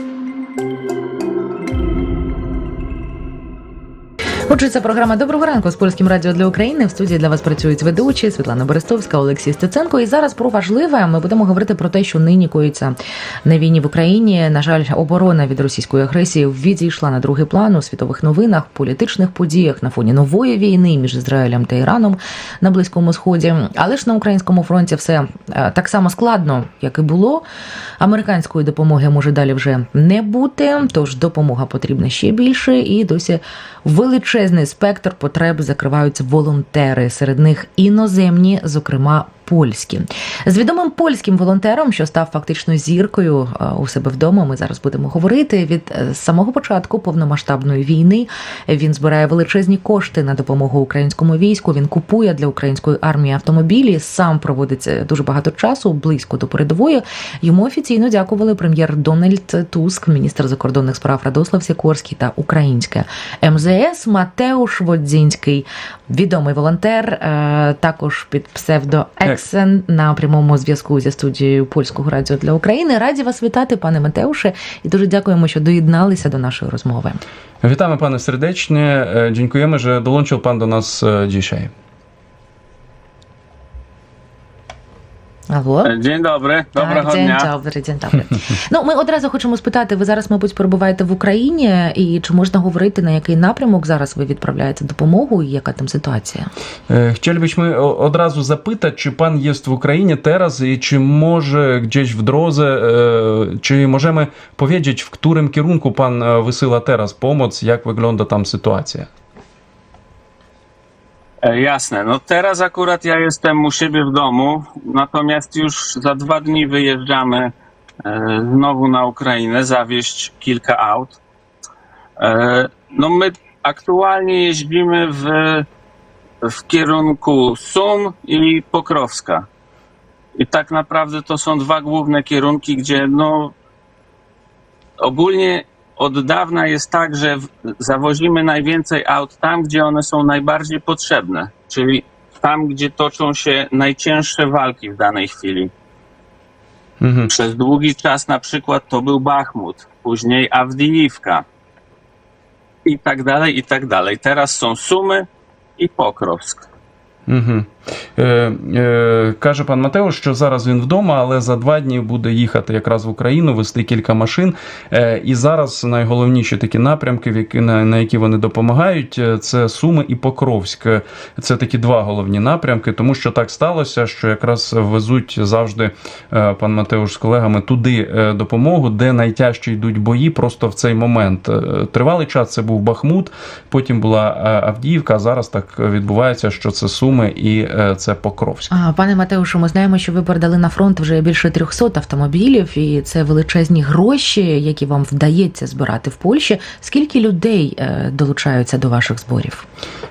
Música Отже, програма Доброго ранку з польським радіо для України. В студії для вас працюють ведучі Світлана Берестовська, Олексій Стеценко. І зараз про важливе ми будемо говорити про те, що нині коїться на війні в Україні. На жаль, оборона від російської агресії відійшла на другий план у світових новинах, політичних подіях на фоні нової війни між Ізраїлем та Іраном на близькому сході. Але ж на українському фронті все е, так само складно, як і було. Американської допомоги може далі вже не бути, тож допомога потрібна ще більше, і досі величезний спектр потреб закриваються волонтери. Серед них іноземні, зокрема польські. З відомим польським волонтером, що став фактично зіркою е, у себе вдома. Ми зараз будемо говорити від е, самого початку повномасштабної війни. Він збирає величезні кошти на допомогу українському війську. Він купує для української армії автомобілі. Сам проводиться дуже багато часу близько до передової. Йому офіційно дякували прем'єр Дональд Туск, міністр закордонних справ Радослав Сікорський та українське МЗС Матеуш Водзінський, відомий волонтер, е, також під псевдо Ексен на прямому зв'язку зі студією польського радіо для України. Раді вас вітати, пане Матеуше, і дуже дякуємо, що доєдналися до нашої розмови. Pana serdecznie. E, Dziękujemy, że dołączył Pan do nas e, dzisiaj. Алло. Dzień dobry, dobrego Так, день dnia. добрий, день добрий. Ну, ми одразу хочемо спитати, ви зараз, мабуть, перебуваєте в Україні, і чи можна говорити, на який напрямок зараз ви відправляєте допомогу, і яка там ситуація? E, Chcielibyśmy o- od razu zapytać, czy Pan jest w Ukrainie teraz i czy może gdzieś w drodze, e, czy możemy powiedzieć, w którym kierunku Pan e, wysyła teraz pomoc, jak wygląda tam sytuacja? E, Jasne, no teraz akurat ja jestem u siebie w domu, natomiast już za dwa dni wyjeżdżamy e, znowu na Ukrainę, zawieźć kilka aut. E, No my aktualnie jeździmy w, w kierunku Sum i Pokrowska. I tak naprawdę to są dwa główne kierunki, gdzie no ogólnie od dawna jest tak, że zawozimy najwięcej aut tam, gdzie one są najbardziej potrzebne, czyli tam, gdzie toczą się najcięższe walki w danej chwili. Mhm. Przez długi czas na przykład to był Bachmut, później Awdijiwka i tak dalej, i tak dalej. Teraz są Sumy i Pokrowsk. Mhm. Е, е, каже пан Матео, що зараз він вдома, але за два дні буде їхати якраз в Україну, вести кілька машин. Е, і зараз найголовніші такі напрямки, на, які вони допомагають, це Суми і Покровськ. Це такі два головні напрямки, тому що так сталося, що якраз везуть завжди пан Матеуш з колегами туди допомогу, де найтяжче йдуть бої, просто в цей момент. Тривалий час це був Бахмут, потім була Авдіївка, а зараз так відбувається, що це Суми і е, це Покровськ. А, пане Матеушу, ми знаємо, що ви передали на фронт вже більше 300 автомобілів, і це величезні гроші, які вам вдається збирати в Польщі. Скільки людей е, долучаються до ваших зборів?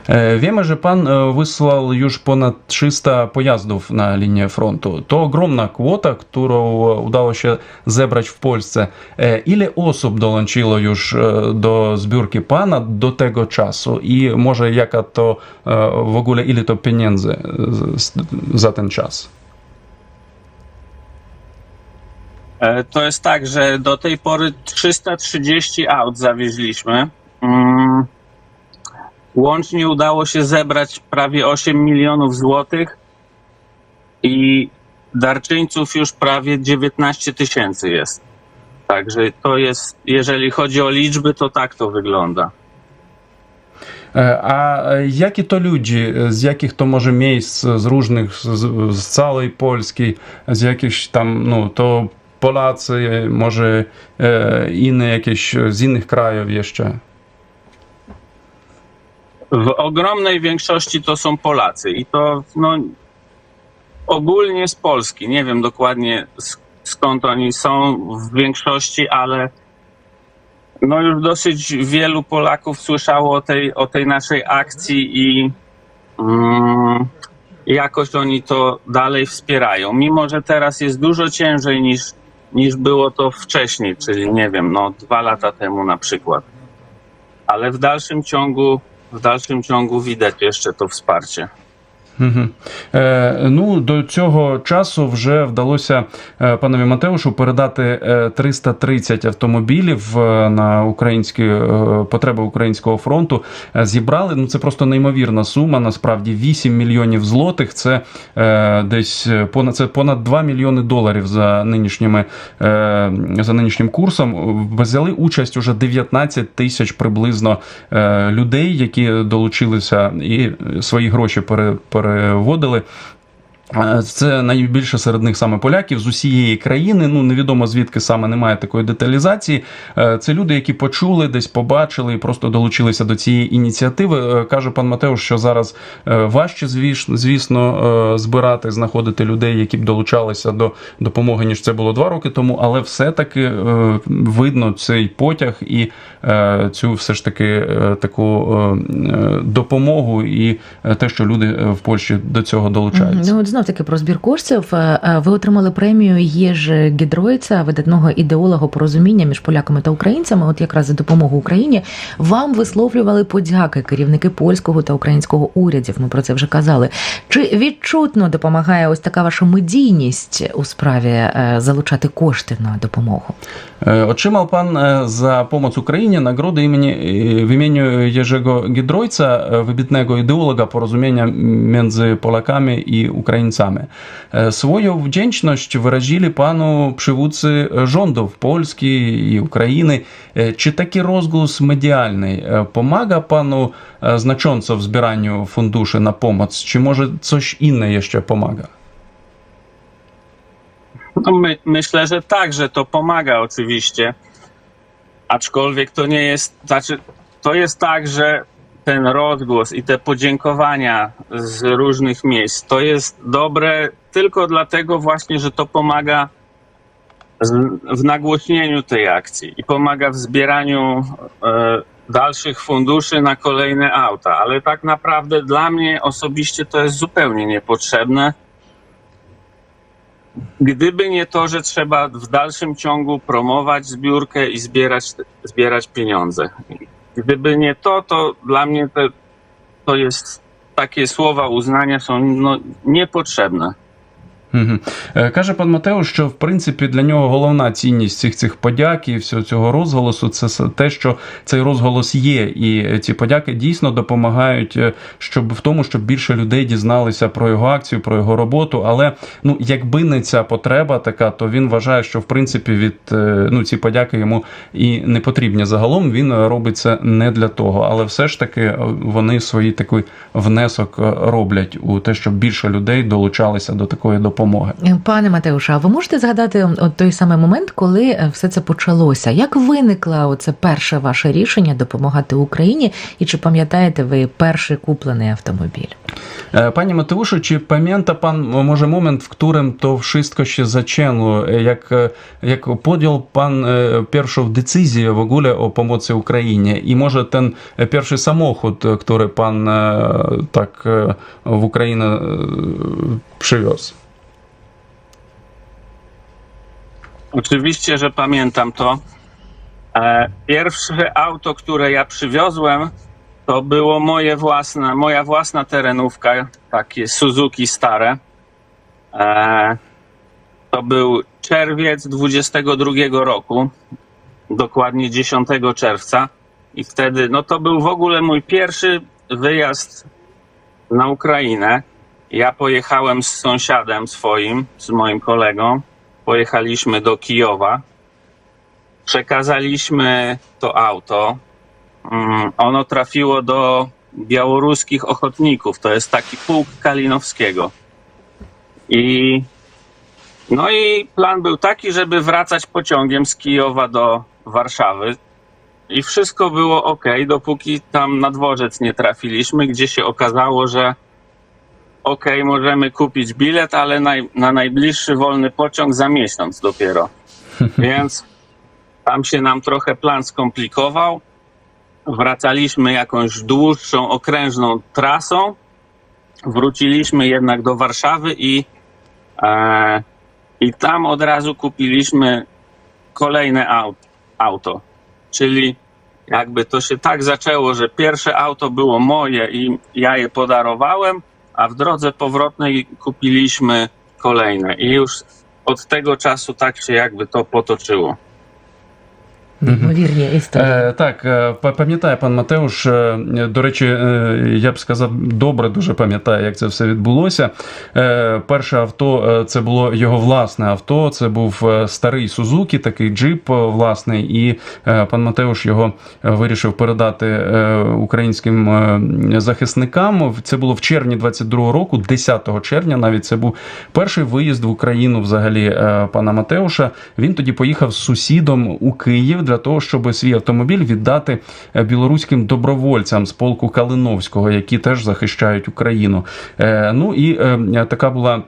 E, Wiemy, że pan e, wysłał już ponad 300 pojazdów na linię frontu. To ogromna kwota, którą e, udało się zebrać w Polsce. E, Ile osób dołączyło już e, do zbiórki pana do tego czasu i może jaka to e, w ogóle, ile to pieniędzy e, z- za ten czas? E, To jest tak, że do tej pory 330 aut zawieźliśmy. Mm. Łącznie udało się zebrać prawie 8 milionów złotych i darczyńców już prawie 19 tysięcy jest. Także to jest, jeżeli chodzi o liczby, to tak to wygląda. А які то люди, з яких то може місць, з різних, з, з цілої Польські, з яких там, ну, то Polacy, może inne jakieś z innych krajów jeszcze? W ogromnej większości to są Polacy i to no, ogólnie z Polski. Nie wiem dokładnie skąd oni są w większości, ale no już dosyć wielu Polaków słyszało o tej, o tej naszej akcji i mm, jakoś oni to dalej wspierają. Mimo, że teraz jest dużo ciężej niż, niż było to wcześniej, czyli nie wiem, no dwa lata temu na przykład. Ale w dalszym ciągu w dalszym ciągu widać jeszcze to wsparcie. Е, ну, до цього часу вже вдалося е, панові Матеушу передати е, 330 автомобілів е, на українські потреби українського фронту. Зібрали. Ну, це просто неймовірна сума. Насправді 8 мільйонів злотих. Це десь понад це понад 2 мільйони доларів за нинішніми за нинішнім курсом. Взяли участь уже 19 тисяч приблизно людей, які долучилися і свої гроші пере, переводили. Е, Це найбільше серед них саме поляків з усієї країни. Ну невідомо звідки саме немає такої деталізації. Е, Це люди, які почули, десь побачили і просто долучилися до цієї ініціативи. Е, Каже пан Матеуш, що зараз важче, звіс- звісно, збирати, знаходити людей, які б долучалися до допомоги, ніж це було два роки тому. Але все-таки видно цей потяг і цю все ж таки таку допомогу і те, що люди в Польщі до цього долучаються. Знов таки про збір коштів. Е, е, Ви отримали премію Єж Гідройца, видатного ідеолога порозуміння між поляками та українцями. От якраз за допомогу Україні вам висловлювали подяки керівники польського та українського урядів. Ми про це вже казали. Чи відчутно допомагає ось така ваша медійність у справі е, залучати кошти на допомогу? Э, e, e, w imieniu Jerzego Giedroyca, e, wybitnego ideologa porozumienia między Polakami i Ukraińcami. E, Swoją wdzięczność wyrazili panu przywódcy rządów Polski i Ukrainy. E, Czy taki rozgłos medialny e, pomaga panu e, znacząco w zbieraniu funduszy na pomoc? Czy może coś inne jeszcze pomaga? No my, myślę, że tak, że to pomaga oczywiście. Aczkolwiek to nie jest, znaczy, to jest tak, że ten rozgłos i te podziękowania z różnych miejsc to jest dobre tylko dlatego właśnie, że to pomaga w nagłośnieniu tej akcji i pomaga w zbieraniu e, dalszych funduszy na kolejne auta. Ale tak naprawdę dla mnie osobiście to jest zupełnie niepotrzebne. Gdyby nie to, że trzeba w dalszym ciągu promować zbiórkę i zbierać, zbierać pieniądze. Gdyby nie to, to dla mnie to, to jest takie słowa uznania są no, niepotrzebne. Е, Каже пан Матео, що в принципі для нього головна цінність цих цих подяк і всього цього розголосу це те, що цей розголос є, і ці подяки дійсно допомагають, е, щоб в тому, щоб більше людей дізналися про його акцію, про його роботу. Але ну, якби не ця потреба така, то він вважає, що в принципі від е, ну ці подяки йому і не потрібні. Загалом він робить це не для того, але все ж таки вони свій такий внесок роблять у те, щоб більше людей долучалися до такої допомоги. Пане Матеуша, а ви можете згадати от той самий момент, коли е, все це почалося? Як виникло оце перше ваше рішення допомагати Україні? І чи пам'ятаєте ви перший куплений автомобіль? E, Panie Mateuszu, czy pamięta pan może moment, w którym to wszystko się zaczęło? E, Jak, e, jak podjął pan e, pierwszą decyzję w ogóle o pomocy Ukrainie i może ten e, pierwszy samochód, e, który pan e, tak e, w Ukrainę e, przywiózł? Oczywiście, że pamiętam to. E, Pierwsze auto, które ja przywiozłem, to było moje własne, moja własna terenówka, takie Suzuki stare. E, To był czerwiec 22 roku, dokładnie 10 czerwca. I wtedy, no to był w ogóle mój pierwszy wyjazd na Ukrainę. Ja pojechałem z sąsiadem swoim, z moim kolegą pojechaliśmy do Kijowa. Przekazaliśmy to auto. Mm, Ono trafiło do białoruskich ochotników. To jest taki pułk Kalinowskiego. I no i plan był taki, żeby wracać pociągiem z Kijowa do Warszawy. I wszystko było ok, dopóki tam na dworzec nie trafiliśmy, gdzie się okazało, że ok, możemy kupić bilet, ale naj, na najbliższy wolny pociąg za miesiąc dopiero. Więc tam się nam trochę plan skomplikował. Wracaliśmy jakąś dłuższą, okrężną trasą. Wróciliśmy jednak do Warszawy i, e, i tam od razu kupiliśmy kolejne au- auto. Czyli jakby to się tak zaczęło, że pierwsze auto było moje i ja je podarowałem, a w drodze powrotnej kupiliśmy kolejne. I już od tego czasu tak się jakby to potoczyło. Неймовірні історії. Е, так, е, па- пам'ятає пан Матеуш. е, До речі, е, я б сказав, добре дуже пам'ятає, як це все відбулося. Е, Перше авто це було його власне авто. Це був старий Сузукі, такий джип власний, і пан Матеуш його вирішив передати українським захисникам. Це було в червні 22-го року, 10 червня. Навіть це був перший виїзд в Україну взагалі пана Матеуша. Він тоді поїхав з сусідом у Київ для того, щоб свій автомобіль віддати е, білоруським добровольцям з полку Калиновського, які теж захищають Україну. Е, Ну і е, така була.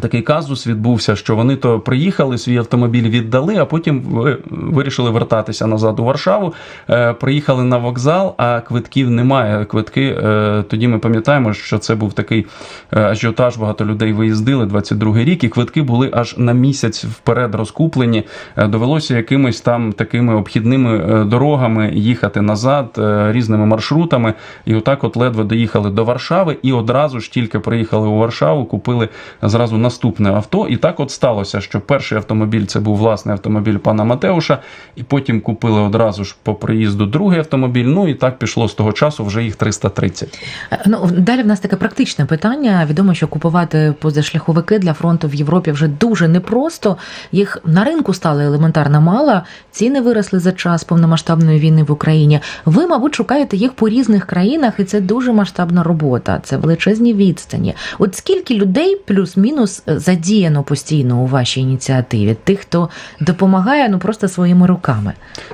Такий казус відбувся, що вони то приїхали, свій автомобіль віддали, а потім вирішили вертатися назад у Варшаву. Е, Приїхали на вокзал, а квитків немає. Квитки е, тоді ми пам'ятаємо, що це був такий е, ажіотаж. Багато людей виїздили 22-й рік, і квитки були аж на місяць вперед розкуплені. Довелося якимись там такими обхідними дорогами їхати назад різними маршрутами. І отак, от ледве доїхали до Варшави, і одразу ж тільки приїхали у Варшаву, купили зразу наступне авто. І так от сталося, що перший автомобіль це був власний автомобіль пана Матеуша, і потім купили одразу ж по приїзду другий автомобіль. Ну і так пішло з того часу, вже їх 330. Е, Ну далі в нас таке практичне питання. Відомо, що купувати позашляховики для фронту в Європі вже дуже непросто. Їх на ринку стало елементарно мало. Ціни виросли за час повномасштабної війни в Україні. Ви, мабуть, шукаєте їх по різних країнах, і це дуже масштабна робота. Це величезні відстані. От скільки людей плюс-мінус задіяно постійно у вашій ініціативі? Тих, хто допомагає, ну просто своїми. E,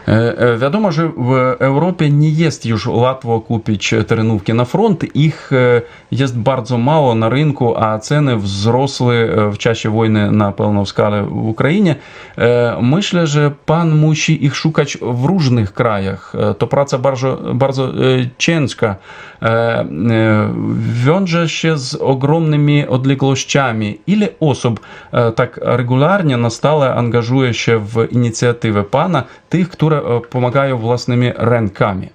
e, Europie nie jest już łatwo kupić terenówki na front. Ich e, jest bardzo mało na rynku, a ceny wzrosły e, w czasie wojny na pełną skalę w Ukrainie. E, Myślę, że pan musi ich szukać w różnych krajach. E, To praca bardzo, bardzo e, ciężka. E, e, Wiąże się z ogromnymi odległościami. Ile osób e, tak regularnie na stale angażuje się w inicjatywę pana, tych, które pomagają własnymi rękami?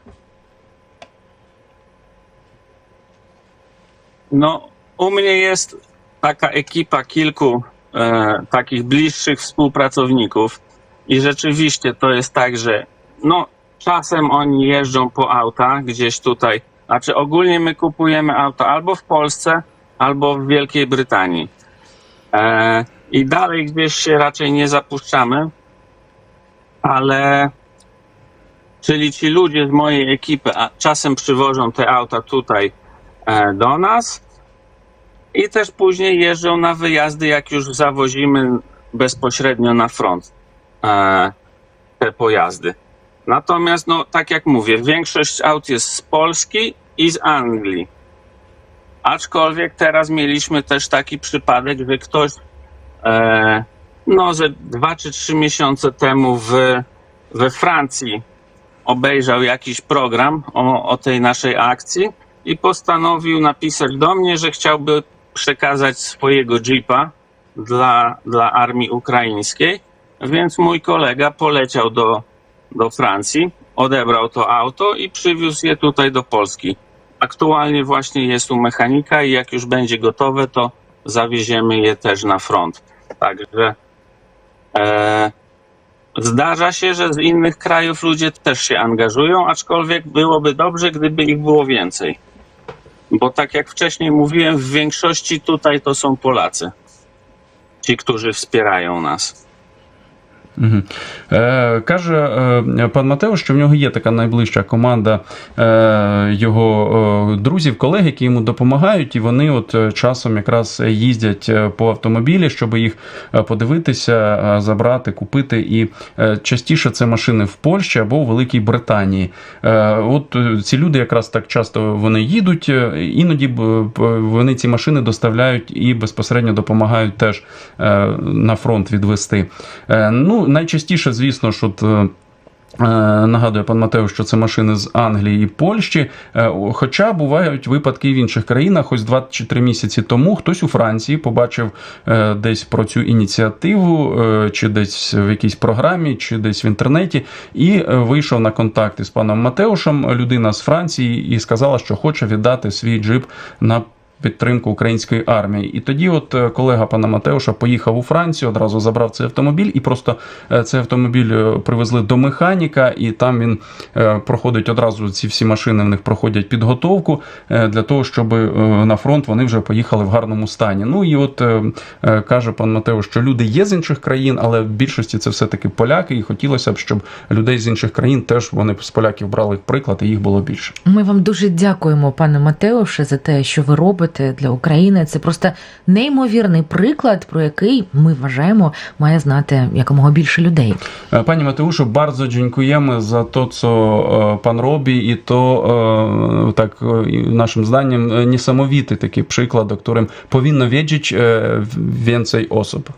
No, u mnie jest taka ekipa kilku e, takich bliższych współpracowników i rzeczywiście to jest tak, że no, czasem oni jeżdżą po auta gdzieś tutaj, znaczy ogólnie my kupujemy auto albo w Polsce, albo w Wielkiej Brytanii. E, I dalej gdzieś się raczej nie zapuszczamy, ale czyli ci ludzie z mojej ekipy czasem przywożą te auta tutaj e, do nas i też później jeżdżą na wyjazdy, jak już zawozimy bezpośrednio na front e, te pojazdy. Natomiast, no, tak jak mówię, większość aut jest z Polski i z Anglii. Aczkolwiek teraz mieliśmy też taki przypadek, że ktoś e, no, ze dwa czy trzy miesiące temu w, we Francji obejrzał jakiś program o, o tej naszej akcji i postanowił napisać do mnie, że chciałby przekazać swojego jeepa dla, dla armii ukraińskiej. Więc mój kolega poleciał do, do Francji, odebrał to auto i przywiózł je tutaj do Polski. Aktualnie właśnie jest u mechanika i jak już będzie gotowe, to zawieziemy je też na front. Także e, Zdarza się, że z innych krajów ludzie też się angażują, aczkolwiek byłoby dobrze, gdyby ich było więcej. Bo tak jak wcześniej mówiłem, w większości tutaj to są Polacy. Ci, którzy wspierają nas. Угу. Е, каже е, пан Матео, що в нього є така найближча команда е, його е, друзів, колег, які йому допомагають, і вони от е, часом якраз їздять е, по автомобілі, щоб їх е, подивитися, забрати, купити. І е, частіше це машини в Польщі або у Великій Британії. Е, От ці люди якраз так часто вони їдуть, іноді вони ці машини доставляють і безпосередньо допомагають теж е, на фронт відвести. Е, Ну, найчастіше, звісно, що е, е, Нагадує пан Матео, що це машини з Англії і Польщі. Е, Хоча бувають випадки в інших країнах. Ось два чи три місяці тому хтось у Франції побачив десь про цю ініціативу, чи десь в якійсь програмі, чи десь в інтернеті, і вийшов на контакти з паном Матеушем, людина з Франції, і сказала, що хоче віддати свій джип на підтримку української армії. І тоді, от е, колега пана Матеуша поїхав у Францію, одразу забрав цей автомобіль, і просто е, цей автомобіль е, привезли до механіка, і там він проходить одразу. Ці всі машини в них проходять підготовку для того, щоб на фронт вони вже поїхали в гарному стані. Ну і от каже пан Матео, що люди є з інших країн, але в більшості це все таки поляки, і хотілося б, щоб людей з інших країн теж вони з поляків брали приклад, і їх було більше. Ми вам дуже дякуємо, пане Матеуше, за те, що ви робите для України. Це просто неймовірний приклад, про який ми вважаємо має знати якомога більше людей. E, Panie Mateuszu, bardzo dziękujemy za to, co e, Pan robi e, e, naszym zdaniem e, niesamowity taki przykład, o którym powinno wiedzieć e, w- więcej osób.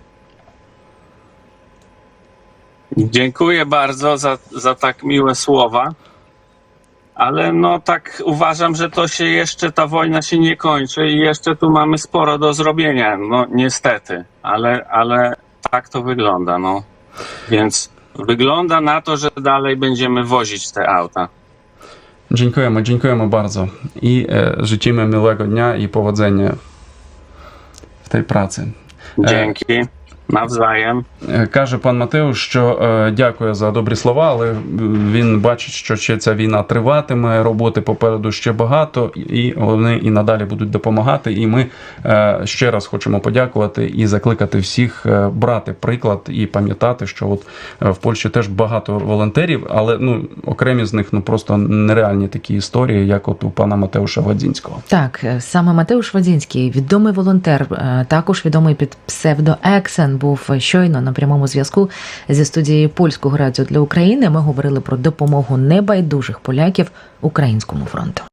Dziękuję bardzo za, za tak miłe słowa. Ale no tak uważam, że to się jeszcze, ta wojna się nie kończy i jeszcze tu mamy sporo do zrobienia. No niestety, ale, ale tak to wygląda, no. Więc wygląda na to, że dalej będziemy wozić te auta. Dziękujemy, dziękujemy bardzo i e, życzymy miłego dnia i powodzenia w tej pracy. Dzięki. Nawzajem. Е, Каже пан Матеуш, що е, дякує за добрі слова, але е, він бачить, що ще ця війна триватиме, роботи попереду ще багато, і вони і надалі будуть допомагати. І ми е, ще раз хочемо подякувати і закликати всіх е, брати приклад і пам'ятати, що от в Польщі теж багато волонтерів, але ну окремі з них ну просто нереальні такі історії, як от у пана Матеуша Вадзінського. Так, саме Матеуш Вадзінський, відомий волонтер, е, також відомий під псевдо Ексен, був щойно на прямому зв'язку зі студією польського радіо для України. Ми говорили про допомогу небайдужих поляків українському фронту.